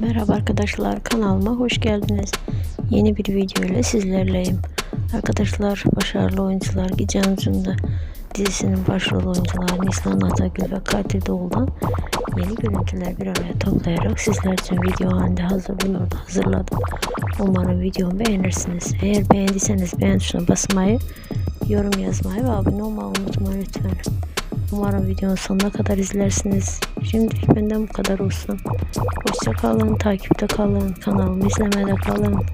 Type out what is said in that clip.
Merhaba arkadaşlar kanalıma hoş geldiniz. Yeni bir video ile sizlerleyim. Arkadaşlar başarılı oyuncular Gizem Cunda dizisinin başrol oyuncuları Nislan Atagül ve Katil Doğu'dan yeni görüntüler bir araya toplayarak sizler için video halinde hazırlıyor, hazırladım. Umarım videomu beğenirsiniz. Eğer beğendiyseniz beğen tuşuna basmayı, yorum yazmayı ve abone olmayı unutmayın lütfen. Umarım videonun sonuna kadar izlersiniz. Şimdi benden bu kadar olsun. Hoşça kalın, takipte kalın, kanalımı izlemede kalın.